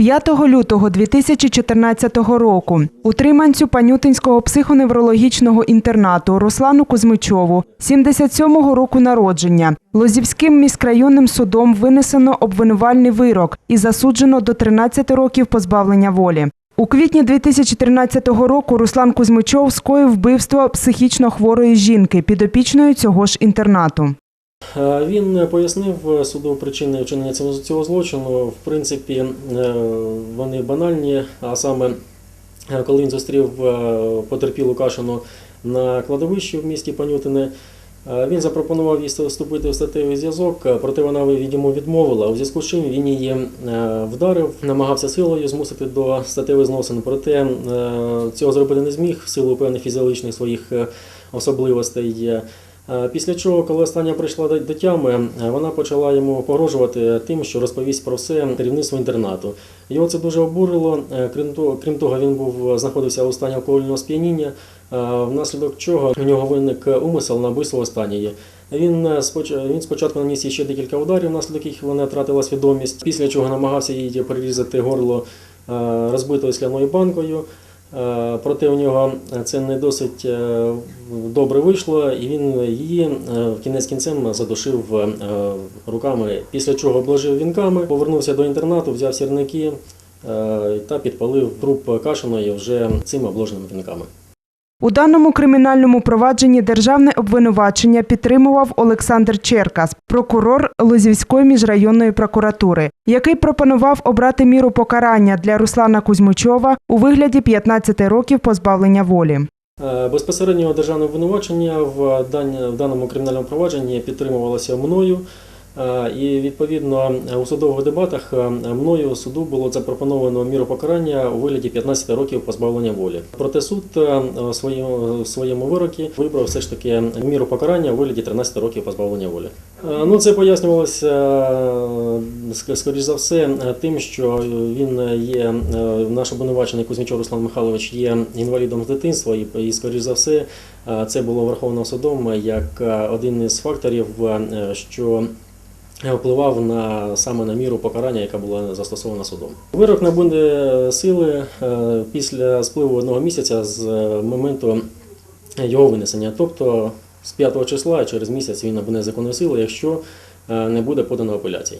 5 лютого 2014 року утриманцю Панютинського психоневрологічного інтернату Руслану Кузьмичову, 77-го року народження, Лозівським міськрайонним судом винесено обвинувальний вирок і засуджено до 13 років позбавлення волі. У квітні 2013 року Руслан Кузьмичов скоїв вбивство психічно хворої жінки, підопічної цього ж інтернату. Е, Він пояснив е, суду причини вчинення цього злочину. В принципі, е, вони банальні, а саме, коли він зустрів потерпілу Кашину на кладовищі в місті Панютине, він запропонував їй вступити в статевий зв'язок, проте вона йому відмовила. У зв'язку з чим він її вдарив, намагався силою змусити до статевих зносин. Проте цього зробити не зміг в силу певних фізіологічних своїх особливостей. Е, Після чого, коли остання прийшла до тями, е, вона почала йому погрожувати тим, що розповість про все керівництво інтернату. Його це дуже обурило. Е, Крім того, він був знаходився у стані алкогольного сп'яніння, внаслідок чого у нього виник умисел на вбивство останньої. Він спочатку наніс ще декілька ударів, внаслідок яких вона втратила свідомість, після чого намагався їй перерізати горло розбитою скляною банкою. Е, Проте у нього це не досить е, добре вийшло, і він її е, в кінець кінцем задушив е, руками, після чого обложив вінками, повернувся до інтернату, взяв сірники е, та підпалив труп Кашиної вже цими обложеними вінками. У даному кримінальному провадженні державне обвинувачення підтримував Олександр Черкас, прокурор Лозівської міжрайонної прокуратури, який пропонував обрати міру покарання для Руслана Кузьмичова у вигляді 15 років позбавлення волі. Е, Безпосередньо державне обвинувачення в даному кримінальному провадженні підтримувалося мною. Е, І відповідно у судових дебатах е, мною суду було запропоновано міру покарання у вигляді 15 років позбавлення волі. Проте суд е, в своєму вирокі вибрав все ж таки міру покарання у вигляді 13 років позбавлення волі. Е, Ну це пояснювалося е, скоріш за все е, тим, що він є е, наш обвинувачений Кузьмічов Руслан Михайлович є інвалідом з дитинства, і, скоріш за все е, це було враховано судом як е, один із факторів, е, що впливав на саме на міру покарання, яка була застосована судом. Вирок набуде сили е, після спливу одного місяця з е, моменту його винесення, тобто з 5 числа через місяць він набуде законної сили, якщо е, не буде подано апеляцій.